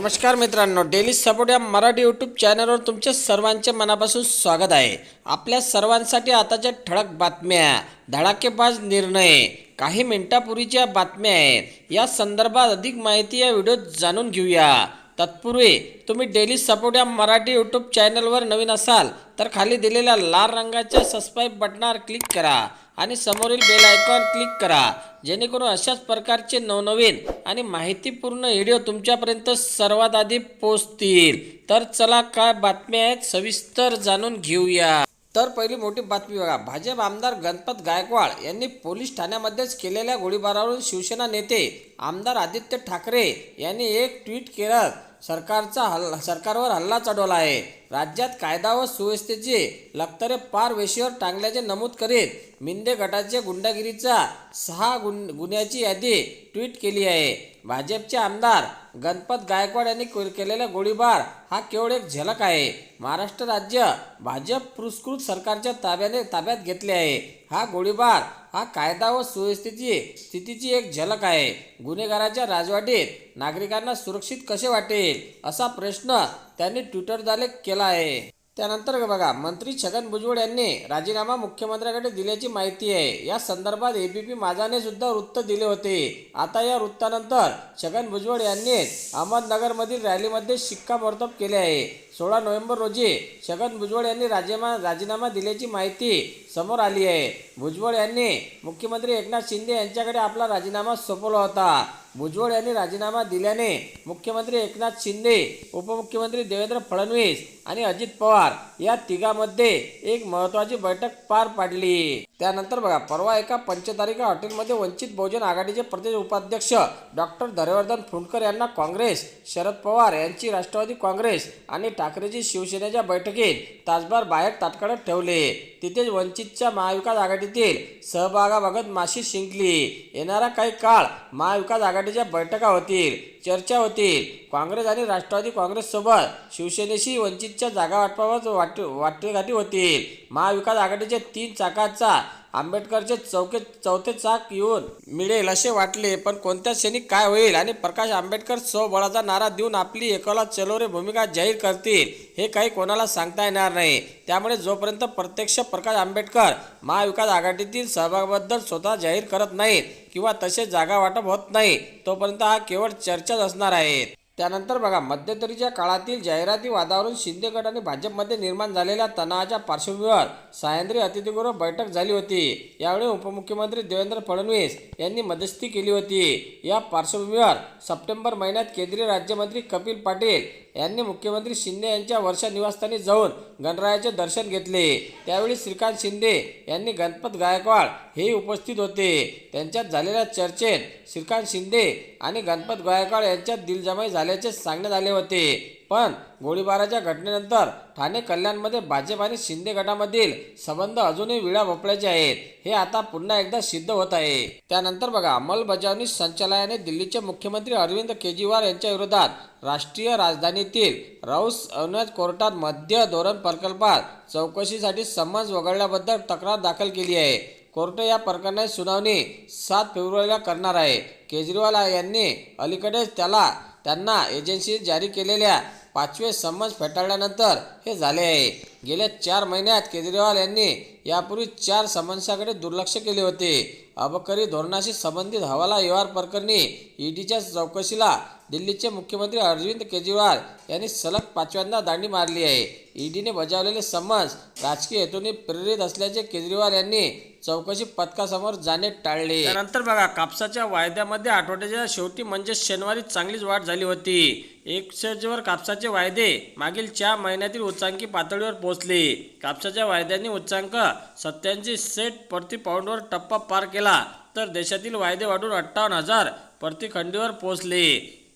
नमस्कार मित्रांनो daily support या मराठी यूट्यूब चॅनलवर तुमचे सर्वांचे मनापासून स्वागत आहे. आपल्या सर्वांसाठी आताच्या ठळक बातम्या धडाकेबाज निर्णय काही मिनिटापूर्वीच्या बातम्या आहेत. या संदर्भात अधिक माहिती या व्हिडिओत जाणून घेऊया. तत्पूर्वी तुम्ही डेली सपोर्ट या मराठी यूट्यूब चॅनलवर नवीन असाल तर खाली दिलेल्या लाल रंगाच्या सबस्क्राईब बटनावर क्लिक करा आणि समोरील बेल आयकॉन क्लिक करा जेणेकरून अशाच प्रकारचे नवनवीन आणि माहितीपूर्ण व्हिडिओ तुमच्यापर्यंत सर्वात आधी पोचतील तर चला काय बातम्या आहेत सविस्तर जाणून घेऊया. तर पहिली मोठी बातमी बघा. भाजप आमदार गणपत गायकवाड यांनी पोलीस ठाण्यामध्येच केलेल्या गोळीबारावरून शिवसेना नेते आमदार आदित्य ठाकरे यांनी एक ट्विट केलं. सरकारचा हल्ला सरकारवर हल्ला चढवला आहे. राज्यात कायदा व सुव्यवस्थेचे लक्तरे पार वेशीवर टांगल्याचे नमूद करीत मिंदे गटाचे गुंडागिरीचा सहा गुन गुन्ह्याची यादी ट्विट केली आहे. भाजपचे आमदार गणपत गायकवाड यांनी केलेला गोळीबार हा केवळ एक झलक आहे. महाराष्ट्र राज्य भाजप पुरस्कृत सरकारच्या ताब्याने ताब्यात घेतले आहे. हा गोळीबार हा कायदा व सुव्यवस्थेची स्थितीची एक झलक आहे. गुन्हेगाराच्या राजवाटीत नागरिकांना सुरक्षित कसे वाटेल असा प्रश्न त्यांनी ट्विटरद्वारे केला आहे. त्यानंतर बघा मंत्री छगन भुजबळ यांनी राजीनामा मुख्यमंत्र्यांकडे दिल्याची माहिती आहे. या संदर्भात एबीपी माझाने सुद्धा वृत्त दिले होते. आता या वृत्तानंतर छगन भुजबळ यांनी अहमदनगरमधील रॅलीमध्ये शिक्कामोर्तब केले आहे. सोळा नोव्हेंबर रोजी छगन भुजबळ यांनी राजीनामा राजीनामा दिल्याची माहिती समोर आली आहे. भुजबळ यांनी मुख्यमंत्री एकनाथ शिंदे यांच्याकडे आपला राजीनामा सोपवला होता. भुजबळ यांनी राजीनामा दिल्याने मुख्यमंत्री एकनाथ शिंदे उपमुख्यमंत्री देवेंद्र फडणवीस आणि अजित पवार या तिघांमध्ये एक महत्वाची बैठक पार पाडली. त्यानंतर बघा परवा एका पंचतारिका हॉटेलमध्ये वंचित बहुजन आघाडीचे प्रदेश उपाध्यक्ष डॉक्टर धरेवर्धन फुंडकर यांना काँग्रेस शरद पवार यांची राष्ट्रवादी काँग्रेस आणि ठाकरेची शिवसेनेच्या बैठकीत तासभर बाहेर ताटकळत ठेवले. तिथेच वंचितच्या महाविकास आघाडीतील सहभागाबाबत माशी शिंकली. येणारा काही काळ महाविकास आघाडीच्या बैठका होतील चर्चा होतील. काँग्रेस आणि राष्ट्रवादी काँग्रेससोबत शिवसेनेशी वंचितच्या जागा वाटपावर वाट वाटेघाटी होतील. महाविकास आघाडीच्या तीन चाकाचा आंबेडकरचे चौके चौथे चाक येऊन मिळेल असे वाटले पण कोणत्या क्षणी काय होईल आणि प्रकाश आंबेडकर सौ बळाचा नारा देऊन आपली एकाला चलोरे भूमिका जाहीर करतील हे काही कोणाला सांगता येणार नाही. त्यामुळे जोपर्यंत प्रत्यक्ष प्रकाश आंबेडकर महाविकास आघाडीतील सहभागाबद्दल स्वतः जाहीर करत नाहीत किंवा तसे जागा वाटप होत नाही तोपर्यंत हा केवळ चर्चाच असणार आहेत त्यानंतर बघा मध्यंतरीच्या काळातील जाहिराती वादावरून शिंदे गट आणि भाजपमध्ये निर्माण झालेल्या तणावाच्या पार्श्वभूमीवर सह्याद्री अतिथीगृह बैठक झाली होती. यावेळी उपमुख्यमंत्री देवेंद्र फडणवीस यांनी मध्यस्थी केली होती. या पार्श्वभूमीवर सप्टेंबर महिन्यात केंद्रीय राज्यमंत्री कपिल पाटील यांनी मुख्यमंत्री शिंदे यांच्या वर्षा निवासस्थानी जाऊन गणरायाचे दर्शन घेतले. त्यावेळी श्रीकांत शिंदे यांनी गणपत गायकवाड हेही उपस्थित होते. त्यांच्यात झालेल्या चर्चेत श्रीकांत शिंदे आणि गणपत गायकवाड यांच्यात दिलजमाई झाली झाल्याचे सांगण्यात आले होते. पण गोळीबाराच्या घटनेनंतर ठाणे कल्याणमध्ये भाजप आणि शिंदे गटामधील संबंध अजूनही विळा भोपळ्याचे आहेत. हे आता पुन्हा एकदा सिद्ध होत आहे. त्यानंतर बघा अंमलबजावणी संचालयाने दिल्लीचे मुख्यमंत्री अरविंद केजरीवाल यांच्या विरोधात राष्ट्रीय राजधानीतील राऊस अवनत कोर्टात मध्य धोरण प्रकल्पात चौकशीसाठी समन्स वगळल्याबद्दल तक्रार दाखल केली आहे. कोर्ट या प्रकरणाची सुनावणी सात फेब्रुवारीला करणार आहे. केजरीवाल यांनी अलीकडेच त्याला त्यांना एजन्सी जारी केलेल्या पाचवे समन्स फेटाळल्यानंतर हे झाले आहे. गेल्या चार महिन्यात केजरीवाल यांनी यापूर्वी चार समन्साकडे दुर्लक्ष केले होते. अबकारी धोरणाशी संबंधित हवाला व्यवहार प्रकरणी ईडीच्या चौकशीला दिल्लीचे मुख्यमंत्री अरविंद केजरीवाल यांनी सलग पाचव्यांदा दांडी मारली आहे. ईडीने बजावलेले समन्स राजकीय हेतूने प्रेरित असल्याचे केजरीवाल यांनी चौकशी पथकासमोर जाणे टाळले. त्यानंतर बघा कापसाच्या वायद्यामध्ये आठवड्याच्या शेवटी म्हणजे शनिवारी चांगलीच वाढ झाली होती. एकशेवर कापसाचे वायदे मागील चार महिन्यातील उच्चांकी पातळीवर पोहोचले. कापसाच्या वायद्यांनी उच्चांक सत्याऐंशी सेट प्रति पाऊंडवर टप्पा पार केला तर देशातील वायदे वाढून अठ्ठावन्न हजार प्रतिखंडीवर पोहोचले.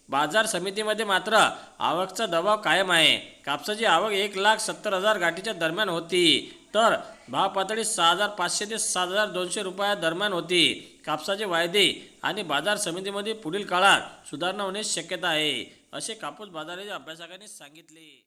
बाजार समितीमध्ये मात्र आवकचा दबाव कायम आहे. कापसाची आवक एक लाख सत्तर हजार गाठीच्या दरम्यान होती. तर भाव पातळी सहा हजार पाचशे ते सात हजार दोनशे रुपया दरम्यान होती. कापसाचे वायदे आणि बाजार समितीमध्ये पुढील काळात सुधारणा होण्याची शक्यता आहे असे कापूस बाजाराच्या अभ्यासकांनी सांगितले.